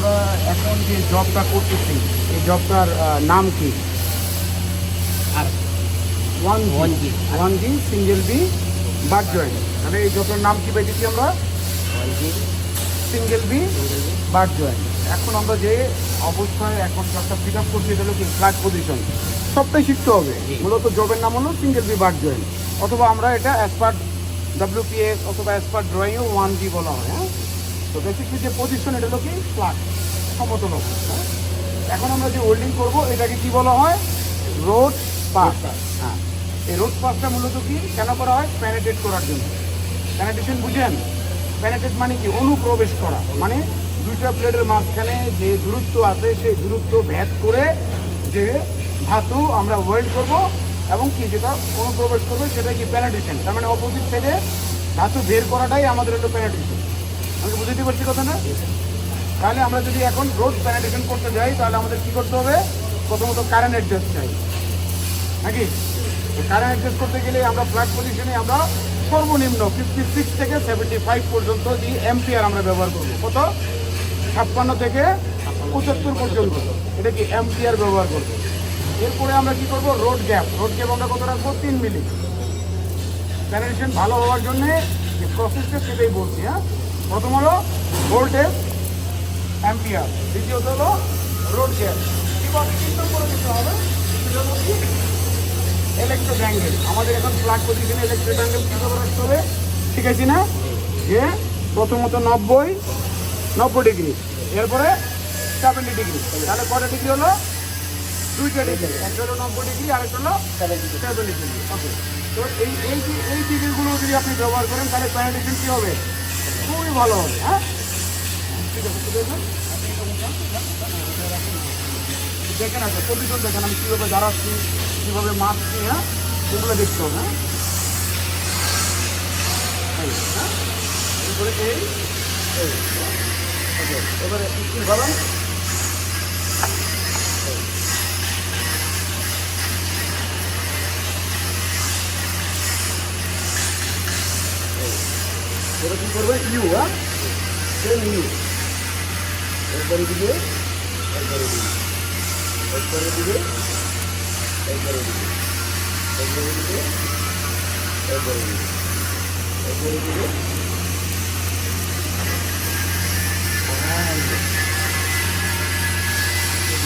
আমরা এখন যে জবটা করতেছি এই জবটার নাম কি? আর one One G। One G single B বাদ জয়েন্ট তাহলে এই জবটার নাম কি পেয়েছি আমরা? ওয়ান জি সিঙ্গেল বি বাদ জয়েন্ট এখন আমরা যে অবস্থায় এখন জবটা পিক আপ করছি এটা হলো কি ফ্ল্যাট পজিশন সবটাই শিখতে হবে। মূলত জবের নাম হলো সিঙ্গেল বি বাদ জয়েন্ট অথবা আমরা এটা অ্যাজ পার ডাব্লিউপিএস অথবা অ্যাজ পার ড্রয়িংও ওয়ান জি বলা হয় হ্যাঁ? তো বেসিকলি যে পজিশন এটা হলো কি? ফ্ল্যাট সমতল এখন আমরা যে হোল্ডিং করব, এটাকে কি বলা হয়? রোড পাস হ্যাঁ। এই রোড পাসটা মূলত কি? কেন করা হয়? প্যানেটেড করার জন্য। প্যানেটেশন বুঝেন? প্যানেটেড মানে কি? অনুপ্রবেশ করা। মানে দুইটা প্লেটের মাঝখানে যে দূরত্ব আছে, সেই দূরত্ব ভেদ করে যে ধাতু আমরা ওয়েল্ড করব এবং কি যেটা অনুপ্রবেশ করবে, সেটা কি প্যানেটেশন তার মানে অপোজিট সাইডে ধাতু বের করাটাই আমাদের হলো প্যানেটেশন আমি বুঝতে পারছি কথা না তাহলে আমরা যদি এখন রোড প্যানেটেশন করতে যাই, তাহলে আমাদের কি করতে হবে? প্রথমত কারেন্ট অ্যাডজাস্ট চাই। নাকি? কারেন্ট অ্যাডজাস্ট করতে গেলে আমরা ফ্ল্যাট পজিশনে আমরা সর্বনিম্ন ফিফটি সিক্স থেকে সেভেন্টি ফাইভ পর্যন্ত যে এমপিআর আমরা ব্যবহার করব। কত? ছাপ্পান্ন থেকে পঁচাত্তর পর্যন্ত। এটা কি এমপিআর ব্যবহার করব। এরপরে আমরা কি করব? রোড গ্যাপ রোড গ্যাপ আমরা কত রাখব? তিন মিলি। প্যানেটেশন ভালো হওয়ার জন্যে যে প্রসেসটা সেটাই বলছি হ্যাঁ? প্রথম হলো ভোল্টেজ অ্যাম্পিয়ার দ্বিতীয়ত হলো রোড গ্যাপ কীভাবে চিন্তা করে দিতে হবে? সেটা হলো কি? ইলেকট্রো ব্যাঙ্গেল আমাদের এখন ফ্ল্যাট পজিশনে ইলেকট্রো ব্যাঙ্গেল কীভাবে রাখতে হবে? ঠিক আছে না? যে প্রথমত নব্বই নব্বই ডিগ্রি। এরপরে সেভেন্টি ডিগ্রি। তাহলে কটা ডিগ্রি হলো? দুইটা ডিগ্রি। একটা হলো নব্বই ডিগ্রি আর একটা হলো সেভেন্টি ডিগ্রি। ওকে তো এই এই ডিগ্রিগুলো যদি আপনি ব্যবহার করেন, তাহলে প্যানেটেশন কী হবে? খুবই ভালো হবে হ্যাঁ? ঠিক আছে দেখেন আচ্ছা পজিশন দেখেন আমি কীভাবে দাঁড়াচ্ছি, কীভাবে মারছি হ্যাঁ? এগুলো দেখতে হবে হ্যাঁ? হ্যাঁ? এরপরে ওকে এবারে skill Terus korban iu ha? Dan iu. Ekor tiga, ekor tiga. Ekor tiga, ekor tiga. Ekor tiga, ekor tiga. Ekor tiga, ekor tiga.